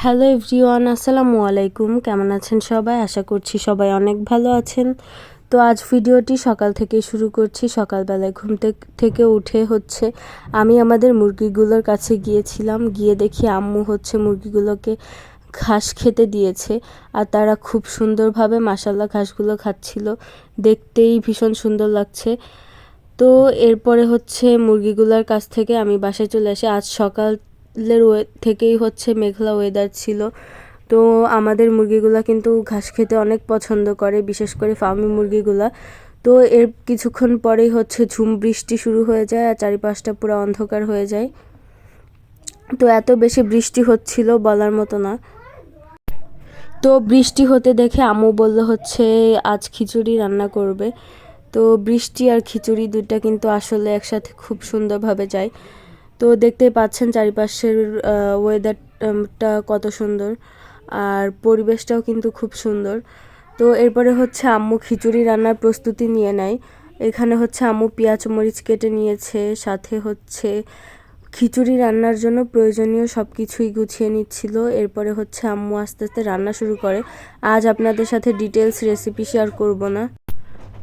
Hello everyone, আসসালামু আলাইকুম। কেমন আছেন সবাই? আশা করছি সবাই অনেক ভালো আছেন। তো আজ ভিডিওটি সকাল থেকে শুরু করছি। সকালবেলায় ঘুম থেকে- উঠে হচ্ছে আমি আমাদের মুরগিগুলোর কাছে গিয়েছিলাম। গিয়ে দেখি আম্মু হচ্ছে মুরগিগুলোকে ঘাস খেতে দিয়েছে আর তারা খুব সুন্দরভাবে মাসাল্লা ঘাসগুলো খাচ্ছিল। দেখতেই ভীষণ সুন্দর লাগছে। তো এরপরে হচ্ছে মুরগিগুলোর কাছ থেকে আমি বাসায় চলে আসি। আজ সকালের ওয়ে, থেকেই হচ্ছে মেঘলা ওয়েদার ছিল। তো আমাদের মুরগিগুলা কিন্তু ঘাস খেতে অনেক পছন্দ করে, বিশেষ করে ফার্মি মুরগিগুলা। তো এর কিছুক্ষণ পরেই হচ্ছে ঝুম বৃষ্টি শুরু হয়ে যায় আর চারিপাশটা পুরো অন্ধকার হয়ে যায়। তো এত বেশি বৃষ্টি হচ্ছিল বলার মতো না। তো বৃষ্টি হতে দেখে আম্মু বলল হচ্ছে, আজ খিচুড়ি রান্না করবে। তো বৃষ্টি আর খিচুড়ি দুইটা কিন্তু আসলে একসাথে খুব সুন্দরভাবে যায়। তো দেখতেই পাচ্ছেন চারিপাশের ওয়েদারটা কত সুন্দর। আর পরিবেশটাও কিন্তু খুব সুন্দর। তো এরপরে হচ্ছে আম্মু খিচুড়ি রান্নার প্রস্তুতি নিয়ে নেয়। এখানে হচ্ছে আম্মু পেঁয়াজ মরিচ কেটে নিয়েছে, সাথে হচ্ছে খিচুড়ি রান্নার জন্য প্রয়োজনীয় সব কিছুই গুছিয়ে নিচ্ছিল। এরপরে হচ্ছে আম্মু আস্তে আস্তে রান্না শুরু করে। আজ আপনাদের সাথে ডিটেলস রেসিপি শেয়ার করব না।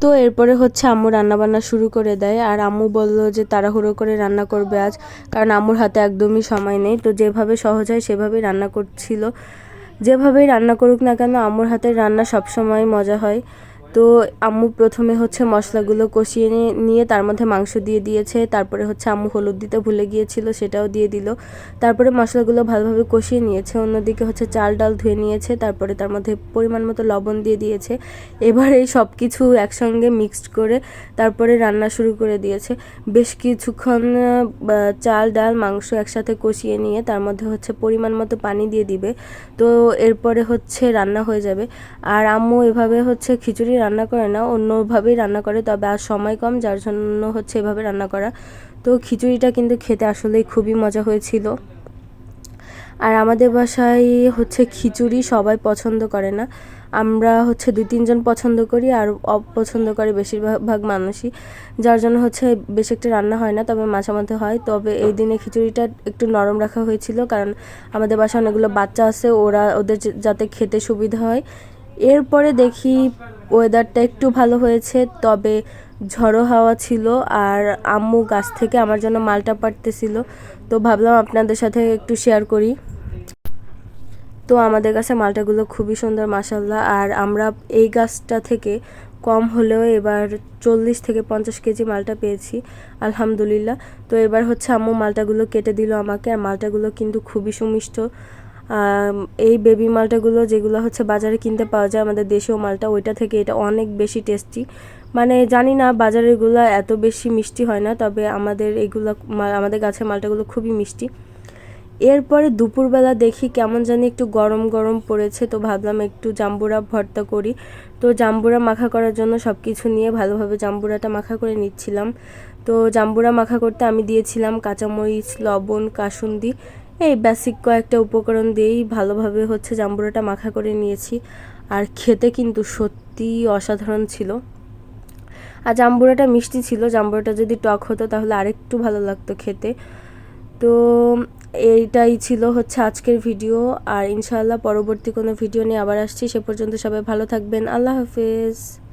তো এরপরে হচ্ছে আম্মু রান্না বান্না শুরু করে দেয়। আর আম্মু বলল যে, তাড়াহুড়ো করে রান্না করবে আজ। কারণ আম্মুর হাতে একদমই সময় নেই। তো যেভাবে সহজ হয় সেভাবেই রান্না করছিল। যেভাবেই রান্না করুক না কেন, আম্মুর হাতের রান্না সবসময় মজা হয়। তো আম্মু প্রথমে হচ্ছে মশলাগুলো কষিয়ে নিয়ে- তার মধ্যে মাংস দিয়ে দিয়েছে, তারপরে হচ্ছে আম্মু হলুদ দিতে ভুলে গিয়েছিল, সেটাও দিয়ে দিল। তারপরে মশলাগুলো ভালোভাবে কষিয়ে নিয়েছে, অন্যদিকে হচ্ছে চাল ডাল ধুয়ে নিয়েছে, তারপরে তার মধ্যে পরিমাণ মতো লবণ দিয়ে দিয়েছে। এবার এই সব কিছু একসঙ্গে মিক্সড করে তারপরে রান্না শুরু করে দিয়েছে। বেশ কিছুক্ষণ চাল ডাল মাংস একসাথে কষিয়ে নিয়ে তার মধ্যে হচ্ছে পরিমাণ মতো পানি দিয়ে দিবে। তো এরপরে হচ্ছে রান্না হয়ে যাবে। আর আম্মু এভাবে হচ্ছে খিচুড়ি রান্না করে না অন্যভাবেই রান্না করে, তবে আর সময় কম, যার জন্য হচ্ছে এভাবে রান্না করা। তো খিচুড়িটা কিন্তু খেতে আসলেই খুবই মজা হয়েছিল। আর আমাদের বাসায় হচ্ছে খিচুড়ি সবাই পছন্দ করে না। আমরা হচ্ছে দুই তিনজন পছন্দ করি আর অপছন্দ করে বেশিরভাগ মানুষই, যার জন্য হচ্ছে বেশি একটা রান্না হয় না, তবে মাঝে মধ্যে হয়। তবে এই দিনে খিচুড়িটা একটু নরম রাখা হয়েছিল, কারণ আমাদের বাসায় অনেকগুলো বাচ্চা আছে, ওরা ওদের যাতে খেতে সুবিধা হয়। এরপরে দেখি ওয়েদারটা একটু ভালো হয়েছে, তবে ঝড়ো হাওয়া ছিল আর আম্মু গাছ থেকে আমার জন্য মালটা পাড়তেছিল। তো ভাবলাম আপনাদের সাথে একটু শেয়ার করি। তো আমাদের কাছে মালটাগুলো খুবই সুন্দর মাসাল্লাহ আর আমরা এই গাছটা থেকে কম হলেও এবার চল্লিশ থেকে পঞ্চাশ কেজি মালটা পেয়েছি, আলহামদুলিল্লাহ। তো এবার হচ্ছে আম্মু মালটাগুলো কেটে দিল আমাকে, আর মালটাগুলো কিন্তু খুবই সুমিষ্ট। এই বেবি মালটাগুলো যেগুলো হচ্ছে বাজারে কিনতে পাওয়া যায় আমাদের দেশীয় মালটা, ওইটা থেকে এটা অনেক বেশি টেস্টি মানে জানি না বাজারেরগুলো এত বেশি মিষ্টি হয় না, তবে আমাদের এগুলো আমাদের গাছের মালটাগুলো খুবই মিষ্টি। এরপরে দুপুরবেলা দেখি কেমন জানি একটু গরম গরম পড়েছে, তো ভাবলাম একটু জাম্বুরা ভর্তা করি। তো জাম্বুরা মাখা করার জন্য সব কিছু নিয়ে ভালোভাবে জাম্বুরাটা মাখা করে নিচ্ছিলাম। তো জাম্বুরা মাখা করতে আমি দিয়েছিলাম কাঁচামরিচ, লবণ, কাসুন্দি। এই বেসিক কয়েকটা উপকরণ দিয়েই ভালোভাবে হচ্ছে জাম্বুরাটা মাখা করে নিয়েছি। আর খেতে কিন্তু সত্যিই অসাধারণ ছিল। আর জাম্বুরাটা মিষ্টি ছিল, জাম্বুরাটা যদি টক হতো তাহলে আরেকটু ভালো লাগতো খেতে। তো এইটাই ছিল হচ্ছে আজকের ভিডিও। আর ইনশাআল্লাহ পরবর্তী কোনো ভিডিও নিয়ে আবার আসছি। সে পর্যন্ত সবাই ভালো থাকবেন। আল্লাহ হাফেজ।